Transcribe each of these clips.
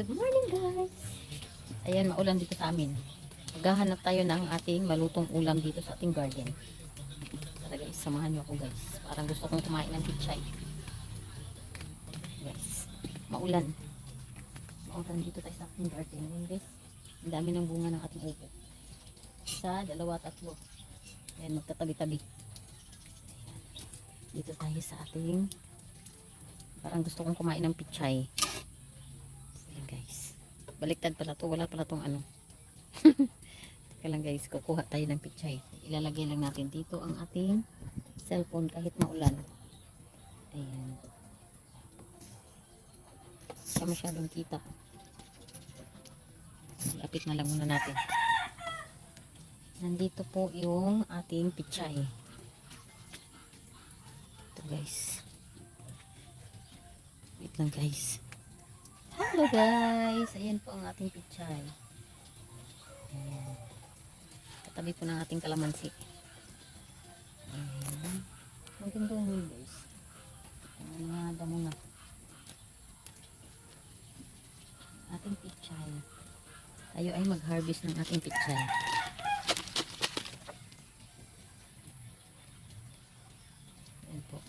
Good morning guys! Ayan, maulan dito sa amin. Maghahanap tayo ng ating malutong ulam dito sa ating garden. Tara guys, samahan niyo ako guys. Parang gusto kong kumain ng pichay. Guys, maulan. Maulan dito tayo sa ating garden. Ayan guys, ang dami ng bunga ng ating upo. Isa, dalawa, tatlo. Ayan, magtatabi-tabi. Dito tayo sa ating parang gusto kong kumain ng pichay. Baliktad pala to. Wala pala tong ano. Teka lang guys. Kukuha tayo ng pichay. Ilalagay lang natin dito ang ating cellphone kahit maulan. Ayan. Siya masyadong kita. Lapit na lang muna natin. Nandito po yung ating pichay. Ito guys. Wait lang guys. Hello guys! Ayan po ang ating pichay. Ayan. Katabi po ng ating kalamansi. Ayan. Maganda yun guys. Ayan nga damo na. Ating pichay. Tayo ay mag-harvest ng ating pichay. Ayan po.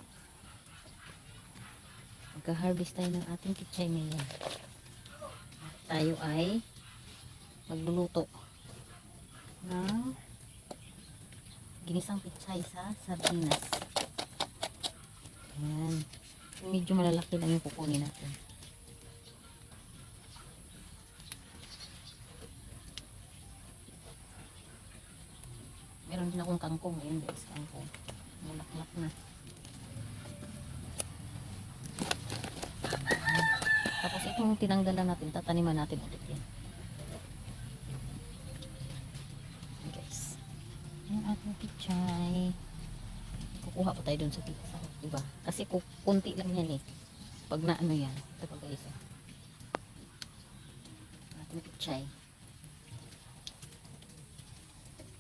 Magka-harvest tayo ng ating pichay ngayon. Tayo ay magluluto ng ginisang pichay sa sardinas. Ayan. Medyo malalaki lang yung kukunin natin. Meron din akong kangkong. Ayan guys, kangkong. Mulaklak na. Itong tinanggalan natin, tataniman natin ulit yan. Guys. Yung ating pichay. Kukuha pa tayo dun sa pizza. Diba? Kasi ku- kunti lang yan eh. Pag na ano yan. Ito pa guys. oh. Ating pichay.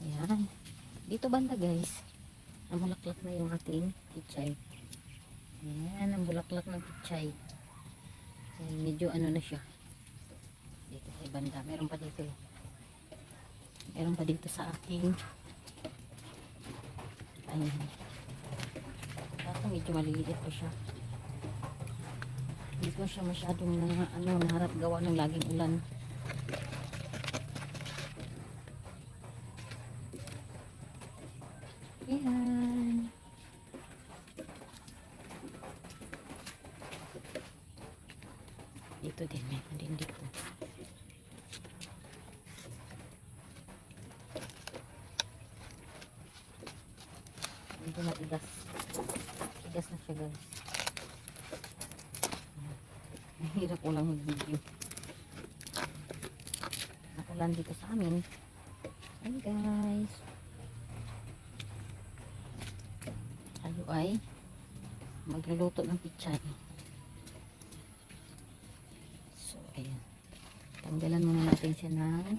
Ayan. Dito banda guys. Ang bulaklak na yung ating pichay. Ayan, ang bulaklak ng pichay. Medyo ano na siya. Dito sa banda. Meron pa dito. Meron pa dito sa ating Ayan. Kaso medyo maliliit pa siya. Hindi ko siya masyadong na, ano, naharap gawa ng laging ulan. Ayan. Dito din, meron din dito. Dito na igas. Igas na siya guys. Mahirap ko lang mag-video. Nakulan dito sa amin. Hi guys. Tayo ay magluluto ng pichay. Tanggalan muna natin siya ng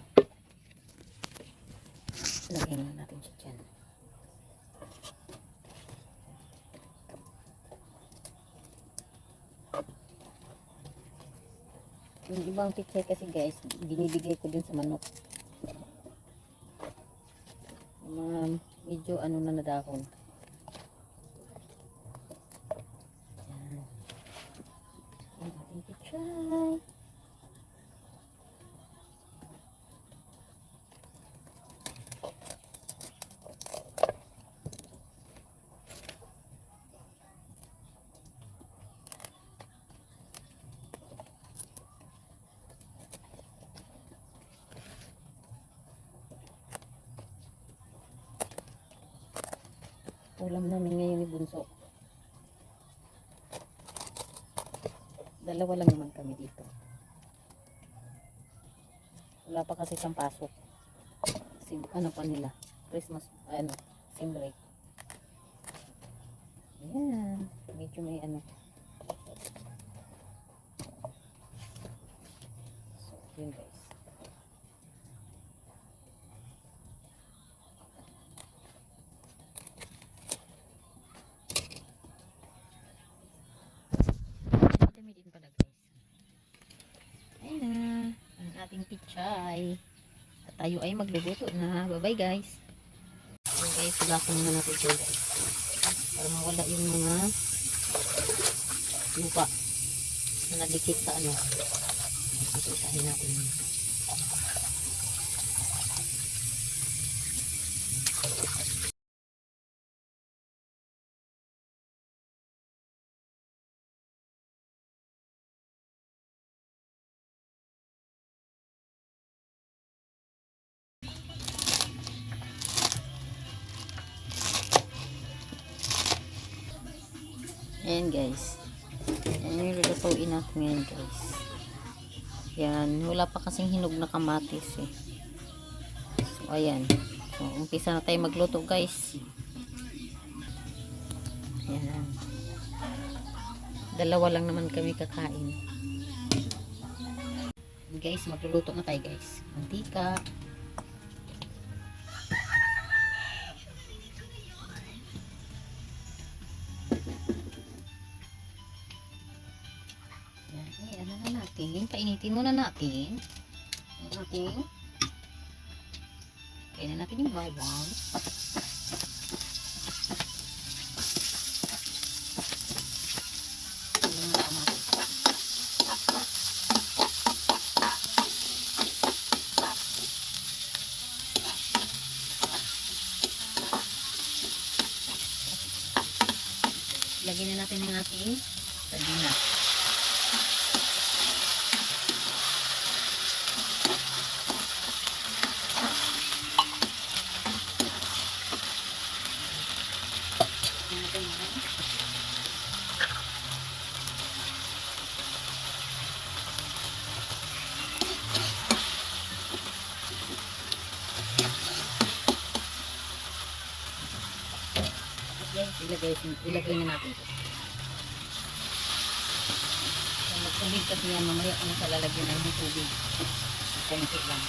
lagyan na natin siya dyan. Yung ibang pichay kasi guys, binibigay ko din sa manok. Mga medyo ano na nadahon. Yan. Yung ating pichay. Ulam namin ngayon ni Bunso. Dalawa lang naman kami dito. Wala pa kasi siyang pasok. Sim, ano pa nila? Christmas, ano, sim break. Ayan. Medyo may ano. So, yun guys. Pichay. At tayo ay magluluto na. Bye-bye guys. So guys, sulakan muna natin ito guys. Para mawala yung mga lupa na nadikit sa ano. Ito isahin natin. Ayan guys. Ayan yung lulutuin natin ngayon guys. Yan. Wala pa kasing hinog na kamatis eh. So ayan. So umpisa na tayo magluto guys. Ayan. Dalawa lang naman kami kakain. Guys, magluluto na tayo guys. Mantika. Yan, natin? Painitin muna natin. Natin? Kainan natin yung bawang. Lagyan na natin ng ating sardinas. Guys, ilagay, ilagay na natin ito. So, magtubig kasi yan, mamaya ano sa lalagyan ng tubig. Konti lang.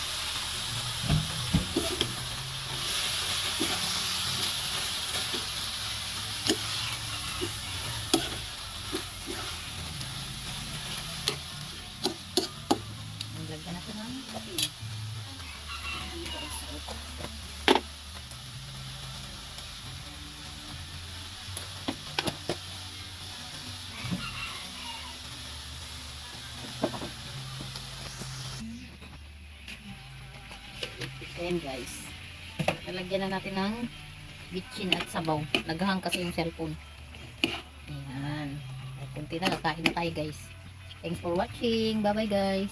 Lagyan natin ng kape. Ayan guys. Lalagyan na natin ng bitchin at sabaw. Naghahang kasi yung cellphone. Ayan. Kunti na, kakain na tayo guys. Thanks for watching. Bye bye guys.